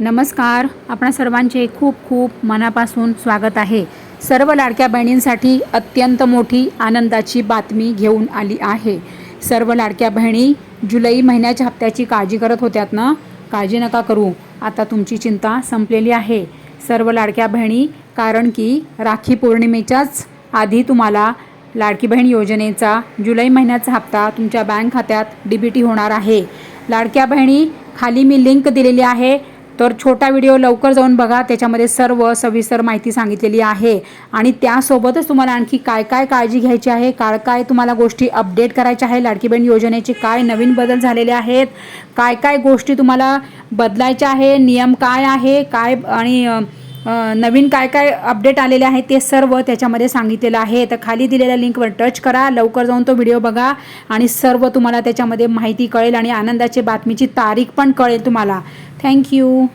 नमस्कार. आपणा सर्वांचे खूप खूप मनापासून स्वागत आहे. सर्व लाडक्या बहिणींसाठी अत्यंत मोठी आनंदाची बातमी घेऊन आली आहे. सर्व लाडक्या बहिणी जुलै महिन्याच्या हप्त्याची काळजी करत होत्यात ना? काळजी नका करू. आता तुमची चिंता संपलेली आहे. सर्व लाडक्या बहिणी कारण की राखी पौर्णिमेच्याच आधी तुम्हाला लाडकी बहीण योजनेचा जुलै महिन्याचा हप्ता तुमच्या बँक खात्यात डी बी टी होणार आहे. लाडक्या बहिणी खाली मी लिंक दिलेली आहे. तर छोटा व्हिडिओ लवकर जाऊन बघा. त्याच्यामध्ये सर्व सविस्तर माहिती सांगितलेली आहे. आणि त्यासोबतच तुम्हाला आणखी काय काय काळजी घ्यायची आहे? काय काय तुम्हाला गोष्टी अपडेट करायच्या आहे लाडकी बहीण योजनेचे काय नवीन बदल झालेले आहेत? काय काय गोष्टी तुम्हाला बदलायच्या आहे? नियम काय आहे? काय आणि नवीन काय काय अपडेट आलेले आहे ते सर्व त्याच्यामध्ये सांगितलेलं आहे. तर खाली दिलेल्या लिंकवर टच करा. लवकर जाऊन तो व्हिडिओ बघा. आणि सर्व तुम्हाला त्याच्यामध्ये माहिती कळेल आणि आनंदाची बातमीची तारीख पण कळेल तुम्हाला. थँक्यू